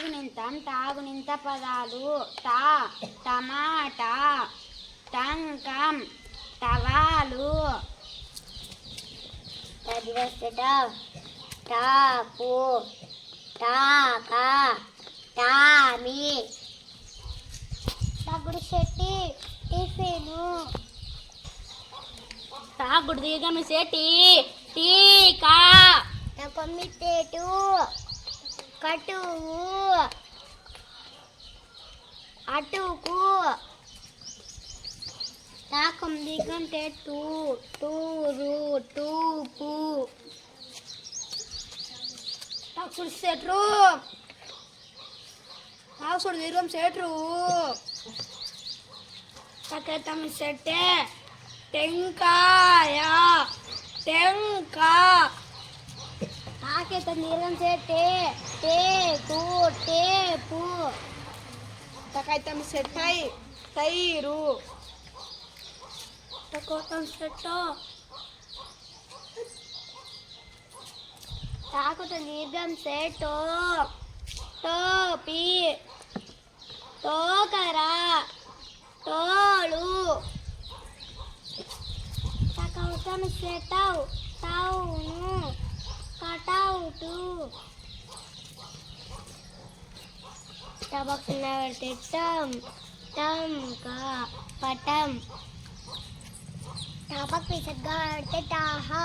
తాగునింతం తాగునింత పదాలు. టా టమాటా టంకం టవాలు టాపు టాక టామి. తగుడు శెట్టి టిఫిను. తాగుడు దీర్ఘమి సేటి టీకా. కొమ్మితేటు కటువు. అటుకు. తాకం దిగం టూ టూరు టూపు తాకుడు సెట్రు తాకుడు దీర్ఘం సెట్రు తకెతం సెట్టే టెంకాయ టెంకా. తాకేత నీరం సెట్టే టేకు టేపు తకైతం సెట్టై తైరు. తకోతం సెట్టో. తాకుత దీర్ఘం సేటో టోపి. టోకరా. టోలు. తకౌతం సెటౌ టౌను టబక్ పెడితే టమ్ టంక పటం టబక్ పిసగ్గా పెడితే టాహా.